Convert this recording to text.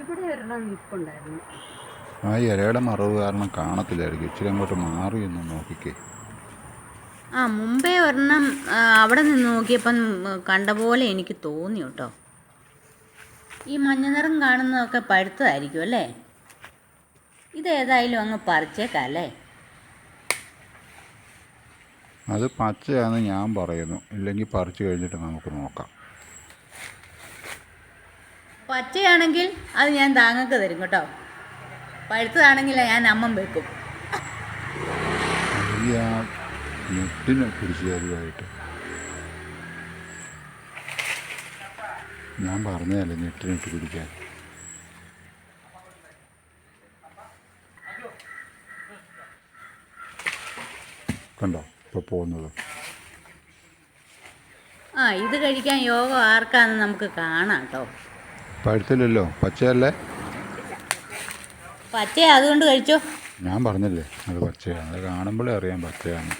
ഇവിടെ ഒരെണ്ണം നിൽപ്പുണ്ടായിരുന്നു ആ ഇരയുടെ മറവ് കാരണം കാണത്തില്ലായിരിക്കും. ഇച്ചിരി അങ്ങോട്ട് മാറി ഒന്ന് നോക്കിക്കേ. ആ മുമ്പേ ഒരെണ്ണം അവിടെ നിന്ന് നോക്കിയപ്പം കണ്ട പോലെ എനിക്ക് തോന്നി കേട്ടോ. ഈ മഞ്ഞ നിറം കാണുന്നതൊക്കെ പഴുത്തതായിരിക്കും അല്ലേ? ഇതേതായാലും അങ്ങ് പറിച്ചേക്കാം അല്ലേ? അത് പച്ചയാണെന്ന് ഞാൻ പറയുന്നു. ഇല്ലെങ്കിൽ പറിച്ചു കഴിഞ്ഞിട്ട് നമുക്ക് നോക്കാം. പച്ചയാണെങ്കിൽ അത് ഞാൻ താങ്കൾക്ക് തരും കേട്ടോ. പഴുത്തതാണെങ്കിൽ ഞാൻ അമ്മം വെക്കും. ഞാൻ പറഞ്ഞതല്ലേ ഞെട്ടിനിട്ട് പിടിക്കാൻ കണ്ടോ? ഇപ്പോൾ പോകുന്നത്. ആ ഇത് കഴിക്കാൻ യോഗം ആർക്കാന്ന് നമുക്ക് കാണാം കേട്ടോ. പഴുത്തില്ലല്ലോ. പച്ചയല്ലേ? പച്ചയാ അതുകൊണ്ട് കഴിച്ചോ. ഞാൻ പറഞ്ഞില്ലേ അത് പച്ചയാണ് അത് കാണുമ്പോഴേ അറിയാം പച്ചയാണ്